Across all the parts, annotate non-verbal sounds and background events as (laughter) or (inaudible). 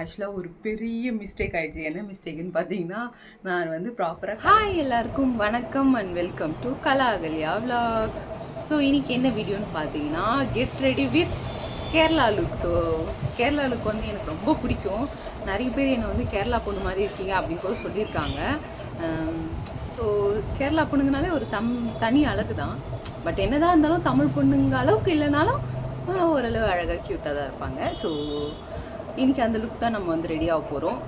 ஆக்சுவலாக ஒரு பெரிய மிஸ்டேக் ஆயிடுச்சு. என்ன மிஸ்டேக்குன்னு பார்த்தீங்கன்னா நான் வந்து ப்ராப்பராக ஹாய் எல்லாருக்கும் வணக்கம் அண்ட் வெல்கம் டு கலாகலியா vlogs. ஸோ இன்னைக்கு என்ன வீடியோன்னு பார்த்தீங்கன்னா get ready with Kerala look so Kerala look வந்து எனக்கு ரொம்ப பிடிக்கும். நிறைய பேர் என்னை வந்து கேரளா பொண்ணு மாதிரி இருக்கீங்க அப்படின்னு கூட சொல்லியிருக்காங்க. Um, ஸோ கேரளா பொண்ணுங்கனாலே ஒரு தம் தனி அழகு தான். பட் என்னதான் இருந்தாலும் தமிழ் பொண்ணுங்க அளவுக்கு இல்லைனாலும் ஓரளவு அழகாக க்யூட்டாக தான் இருப்பாங்க. ஸோ இன்றைக்கி அந்த லுக் தான் நம்ம வந்து ரெடியாக போகிறோம்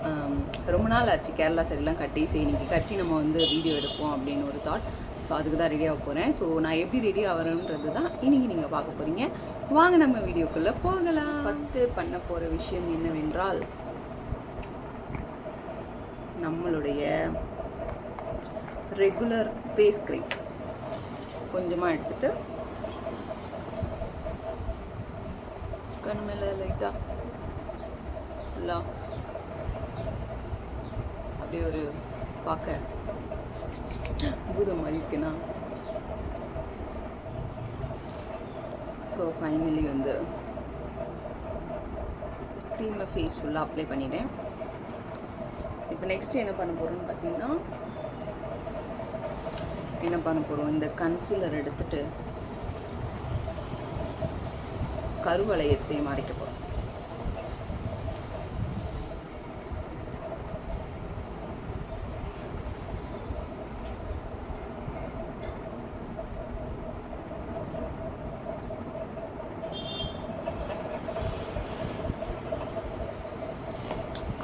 ரொம்ப நாள் ஆச்சு கேரளா சைடெலாம் கட்டி சரி இன்றைக்கி கட்டி நம்ம வந்து வீடியோ எடுப்போம் அப்படின்னு ஒரு தாட் ஸோ அதுக்கு தான் ரெடியாக போகிறேன் ஸோ நான் எப்படி ரெடி ஆகிறேன்றது தான் இன்னைக்கு நீங்கள் பார்க்க போகிறீங்க வாங்க நம்ம வீடியோக்குள்ளே போகலாம். ஃபஸ்ட்டு பண்ண போகிற விஷயம் என்னவென்றால் நம்மளுடைய ரெகுலர் ஃபேஸ் க்ரீம் கொஞ்சமாக எடுத்துட்டு கண் மேலே லைட்டாக ஃபுல்லாக அப்படியே ஒரு பார்க்க பூதம் மாதிரி இருக்குன்னா ஸோ ஃபைனலி வந்து க்ரீமை ஃபேஸ் ஃபுல்லாக அப்ளை பண்ணிட்டேன். இப்போ நெக்ஸ்ட் என்ன பண்ண போகிறோம்னு பார்த்தீங்கன்னா என்ன பண்ண போகிறோம் இந்த கன்சீலர் எடுத்துட்டு கருவளையத்தை மறைக்க போகிறோம்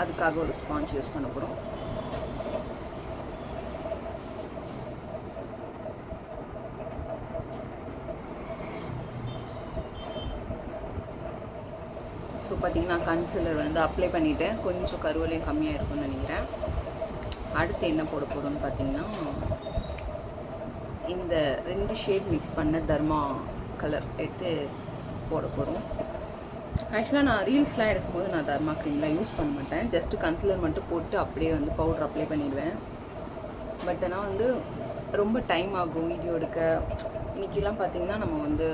அதுக்காக ஒரு ஸ்பாஞ்ச் யூஸ் பண்ண போகிறோம் ஸோ பார்த்தீங்கன்னா கன்சிலர் வந்து அப்ளை பண்ணிவிட்டேன் கொஞ்சம் கருவலையும் கம்மியாக இருக்கும்னு நினைக்கிறேன். அடுத்து என்ன போட போகிறோம்னு பார்த்தீங்கன்னா இந்த ரெண்டு ஷேட் மிக்ஸ் பண்ண தர்மா கலர் எடுத்து போட போகிறோம் ஆக்சுவலாக நான் ரீல்ஸ்லாம் எடுக்கும்போது நான் தர்மா க்ரீம்லாம் யூஸ் பண்ண மாட்டேன். ஜஸ்ட்டு கன்சிலர் மட்டும் போட்டு அப்படியே வந்து பவுடர் அப்ளை பண்ணிடுவேன். பட் ஆனால் வந்து ரொம்ப டைம் ஆகும் வீடியோ எடுக்க. இன்றைக்கெல்லாம் பார்த்தீங்கன்னா நம்ம வந்து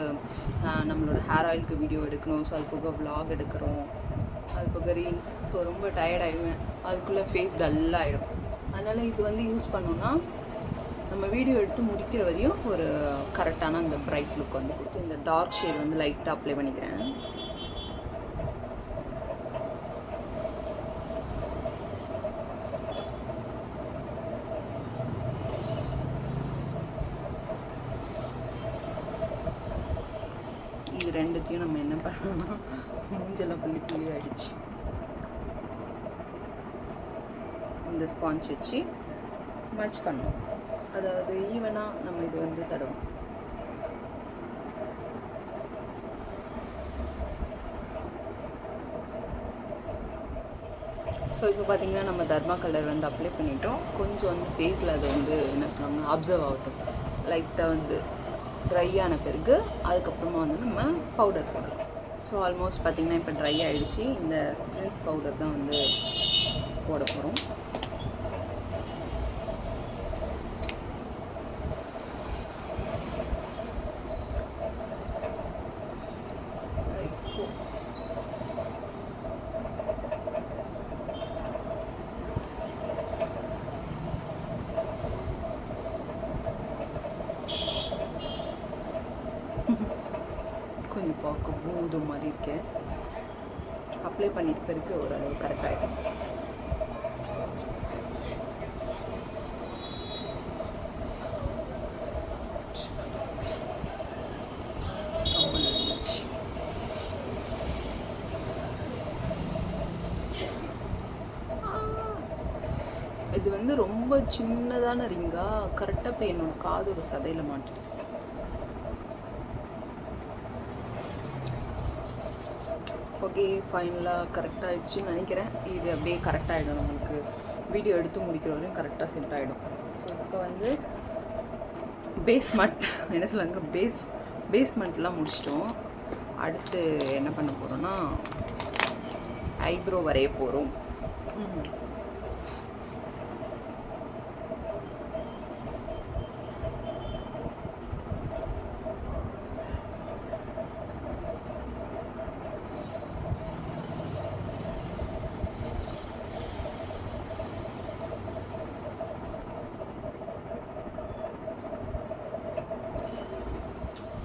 நம்மளோட ஹேர் ஆயிலுக்கு வீடியோ எடுக்கணும். ஸோ அது போக vlog எடுக்கிறோம். அது போக ரீல்ஸ் ஸோ ரொம்ப டயர்ட் ஆகிடுவேன் அதுக்குள்ளே ஃபேஸ் டல்லாகிடும் அதனால் இது வந்து யூஸ் பண்ணோன்னா நம்ம வீடியோ எடுத்து முடிக்கிற வரையும் ஒரு கரெக்டான அந்த பிரைட் லுக் வந்து ஃபஸ்ட்டு இந்த டார்க் ஷேட் வந்து லைட்டாக அப்ளை பண்ணிக்கிறேன் இது ரெண்டுத்தையும் நம்ம என்ன பண்ணணும்னா மூஞ்செல்லாம் புள்ளி புள்ளி அடிச்சு இந்த ஸ்பாஞ்ச் வச்சு மச் பண்ணோம் அதாவது ஈவனாக நம்ம இது வந்து தடவும் ஸோ இப்போ பார்த்தீங்கன்னா நம்ம தர்மா கலர் வந்து அப்ளை பண்ணிட்டோம். கொஞ்சம் வந்து ஃபேஸில் அது வந்து என்ன சொல்லுவாங்க அப்சர்வ் ஆகட்டும். லைட்டாக வந்து ட்ரை ஆன பிறகு அதுக்கப்புறமா வந்து நம்ம பவுடர் போடலாம். ஸோ ஆல்மோஸ்ட் பார்த்தீங்கன்னா இப்போ ட்ரை ஆகிடுச்சு இந்த ஸ்பிரின்ஸ் பவுடர் தான் வந்து போட போகிறோம் கொஞ்சம் பார்க்க பூதம் மாதிரி இருக்கேன் அப்ளை பண்ணிட்டு பிறகு ஓரளவு கரெக்டாகிடும் இது வந்து ரொம்ப சின்னதான ரிங்கா கரெக்டாக போய் என்னோட காதோட சதையில் மாட்டிடுது. ஓகே ஃபைனலாக கரெக்டாக ஆகிடுச்சுன்னு நினைக்கிறேன். இது அப்படியே கரெக்டாகிடும் நம்மளுக்கு வீடியோ எடுத்து முடிக்கிற வரையும் கரெக்டாக செட் ஆகிடும் ஸோ இப்போ வந்து பேஸ்மெண்ட் (laughs) என்ன சொல்லுவாங்க? பேஸ் பேஸ்மெண்ட்லாம் முடிச்சிட்டோம். அடுத்து என்ன பண்ண போகிறோன்னா ஐப்ரோ வரைய போகிறோம்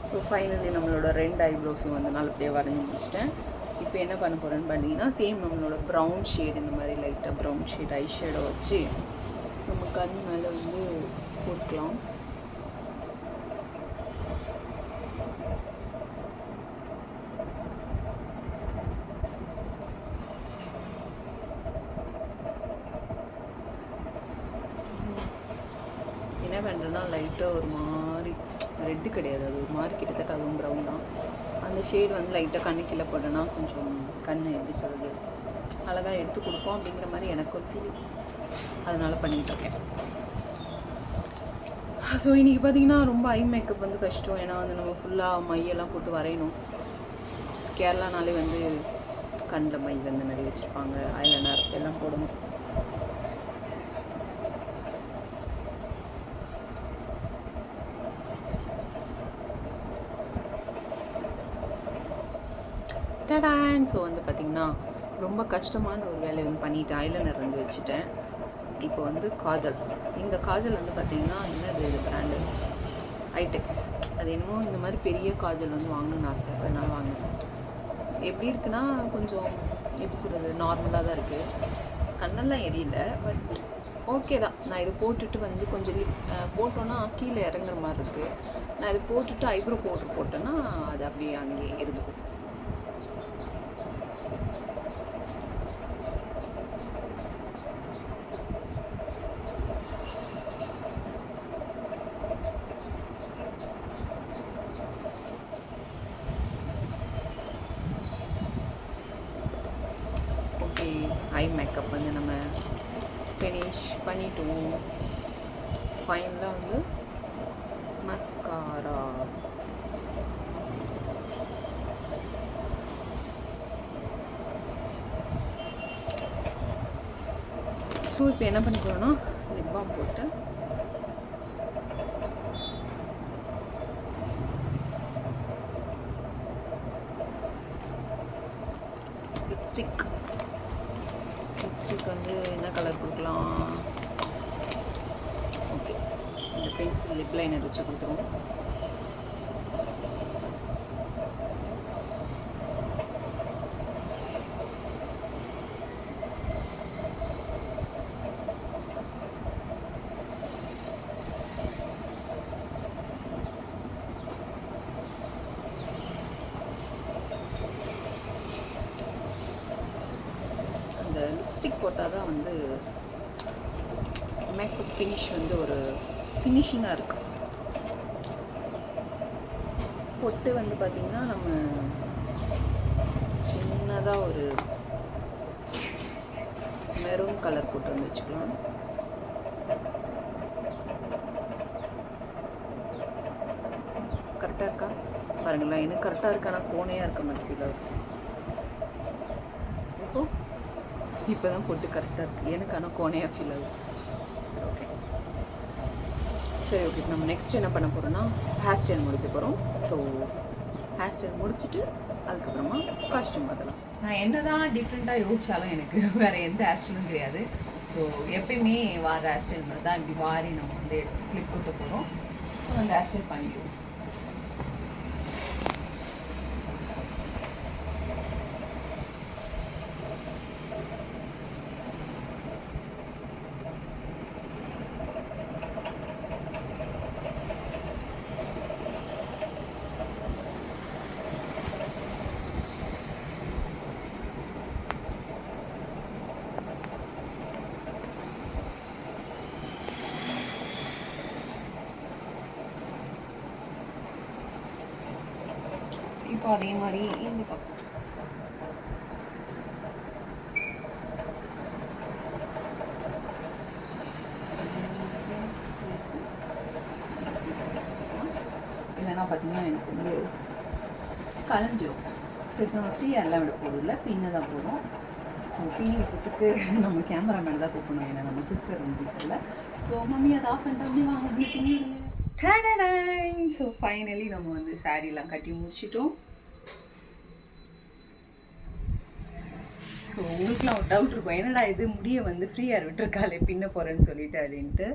ஸோ ஃபைனலி நம்மளோட ரெண்டு ஐப்ரோஸும் வந்து நல்லபடியாக வரைஞ்சி முடிச்சிட்டேன். இப்போ என்ன பண்ண போகிறேன்னு பார்த்தீங்கன்னா சேம் நம்மளோட ப்ரௌன் ஷேட் இந்த மாதிரி லைட்டாக ப்ரௌன் ஷேட் ஐ ஷேடை வச்சு நம்ம கண் மேலே வந்து போட்டுக்கலாம். என்ன பண்ணுறேன்னா லைட்டாக ஒரு மாதிரி ரெட்டு கிடையாது. அது ஒரு மாதிரி கிட்டத்தட்ட அதுவும் ப்ரௌன் தான். அந்த ஷேட் வந்து லைட்டாக கண்ணு கீழே போட்டோன்னா கொஞ்சம் கண் எப்படி சொல்கிறது அழகாக எடுத்து கொடுப்போம் அப்படிங்கிற மாதிரி எனக்கு ஒரு ஃபீல் அதனால் பண்ணிகிட்ருக்கேன் ஸோ இன்றைக்கி பார்த்தீங்கன்னா ரொம்ப ஐ மேக்கப் வந்து கஷ்டம். ஏன்னா வந்து நம்ம ஃபுல்லாக மையெல்லாம் போட்டு வரையணும். கேரளானாலே வந்து கண்ணில் மை வந்து நிறைய வச்சுருப்பாங்க. ஐலைனர் எல்லாம் போடணும். டடான் ஸோ வந்து பார்த்திங்கன்னா ரொம்ப கஷ்டமான ஒரு வேலையை வந்து பண்ணிட்டேன் ஐலைனர் வந்து வச்சுட்டேன். இப்போ வந்து காஜல். இந்த காஜல் வந்து பார்த்திங்கன்னா என்னது இது பிராண்டு ஐடெக்ஸ் அது என்னமோ இந்த மாதிரி பெரிய காஜல் வந்து வாங்கணும்னு ஆசை. அதனால் வாங்கினேன். எப்படி இருக்குன்னா கொஞ்சம் எப்படி சொல்கிறது நார்மலாக தான் இருக்குது கண்ணெல்லாம் எரியல பட் ஓகே தான். நான் இது போட்டுட்டு வந்து கொஞ்சம் லிப் போட்டோன்னா கீழே இறங்குற மாதிரி இருக்குது நான் இது போட்டுட்டு ஐப்ரோ பவுடர் போட்டேன்னா அது அப்படியே அங்கேயே இருந்துக்கும் ஓகே ஐ மேக்கப் வந்து நம்ம ஃபினிஷ் பண்ணிட்டோம். ஃபைனலாக வந்து மஸ்காரா ஸோ இப்போ என்ன பண்ண போகிறோன்னா லிப் பாம் போட்டு லிப்ஸ்டிக் லிப்ஸ்டிக் வந்து என்ன கலர் கொடுக்கலாம்? ஓகே இந்த பென்சில் லிப் லைனர் வச்சு கொடுத்துருவோம் அந்த லிப்ஸ்டிக் போட்டால் தான் வந்து மேக்கப் ஃபினிஷ் வந்து ஒரு ஃபினிஷிங்காக இருக்கும். பொட்டு வந்து பார்த்திங்கன்னா நம்ம சின்னதாக ஒரு மெரூன் கலர் போட்டு வந்து வச்சுக்கலாம். கரெக்டாக இருக்கா? பாருங்களேன் எனக்கு கரெக்டாக இருக்கு? ஆனால் கோணையாக இருக்க மாதிரி இப்போ இப்போ தான் போட்டு கரெக்டாக இருக்குது எனக்கு ஆனால் கோணையாக ஃபீல் ஆகுது. சரி ஓகே சரி ஓகே நம்ம நெக்ஸ்ட் என்ன பண்ண போகிறோம்னா ஹேர் ஸ்டைல் முடிக்க போகிறோம் ஸோ ஹேர் ஸ்டைல் முடிச்சுட்டு அதுக்கப்புறமா காஸ்ட்யூம் பார்த்தலாம் நான் என்ன தான் டிஃப்ரெண்ட்டாக யோசிச்சாலும் எனக்கு வேறு எந்த ஹேர் ஸ்டைலும் தெரியாது. ஸோ எப்பயுமே வார ஹேர் ஸ்டைல் மட்டும் தான் இப்படி வாரி நம்ம வந்து கிளிப் கொடுத்த போகிறோம் அந்த ஹேர் ஸ்டைல் பண்ணிடுவோம் பக்கம் அதே மாதிரி இந்த பக்கம். இல்லைன்னா பார்த்தீங்கன்னா எனக்கு வந்து கலைஞ்சிரும். சரி நம்ம ஃப்ரீயாக எல்லாம் விட போகிறது இல்லை. பின்ன தான் போகிறோம் ஸோ பின்னி விட்டதுக்கு நம்ம கேமராமேன் தான் கூப்பிடணும். ஏன்னா நம்ம சிஸ்டர் வந்து ஸோ மம்மி அதை ஆஃப் பண்ணிட்டு அப்படியே வாங்க அப்படி ஸோ ஃபைனலி நம்ம வந்து சாரீலாம் கட்டி முடிச்சிட்டோம். ஸோ உங்களுக்குலாம் ஒரு டவுட் இருக்கும். என்னடா இது? முடியை வந்து ஃப்ரீயாக விட்டுருக்காளே பின்ன போகிறேன்னு சொல்லிட்டு அப்படின்ட்டு.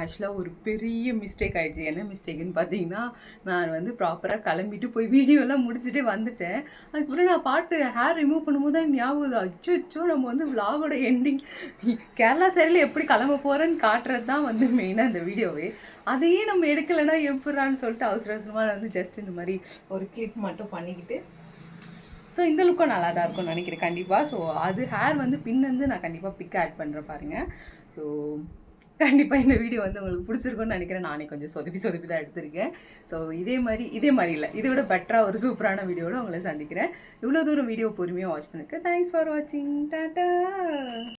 ஆக்சுவலாக ஒரு பெரிய மிஸ்டேக் ஆயிடுச்சு. என்ன மிஸ்டேக்குன்னு பார்த்தீங்கன்னா நான் வந்து ப்ராப்பராக கிளம்பிட்டு போய் வீடியோலாம் முடிச்சுட்டே வந்துட்டேன். அதுக்கப்புறம் நான் பாட்டு ஹேர் ரிமூவ் பண்ணும்போது தான் ஞாபகம் அச்சோ அச்சோ நம்ம வந்து விலாகோட எண்டிங் கேரளா சைடில் எப்படி கிளம்ப போகிறேன்னு காட்டுறது தான் வந்து மெயினாக அந்த வீடியோவே அதையே நம்ம எடுக்கலைன்னா எப்படான்னு சொல்லிட்டு அவசர அவசரமாக வந்து ஜஸ்ட் இந்த மாதிரி ஒரு கிளிப் மட்டும் பண்ணிக்கிட்டு ஸோ இந்த லுக்கும் நல்லா தான் இருக்கும்னு நினைக்கிறேன். கண்டிப்பாக ஸோ அது ஹேர் வந்து பின் வந்து நான் கண்டிப்பாக பிக் ஆட் பண்ணுறேன் பாருங்கள் ஸோ கண்டிப்பாக இந்த வீடியோ வந்து உங்களுக்கு பிடிச்சிருக்கும்னு நினைக்கிறேன். நானே கொஞ்சம் சொதப்பி சொதப்பி தான் எடுத்திருக்கேன். ஸோ இதே மாதிரி இதே மாதிரி இல்லை. இதை விட பெட்டராக ஒரு சூப்பரான வீடியோவோட உங்களை சந்திக்கிறேன். இவ்வளோ தூரம் வீடியோ பொறுமையாக வாட்ச் பண்ணுங்க தேங்க்ஸ் ஃபார் வாட்சிங் டாட்டா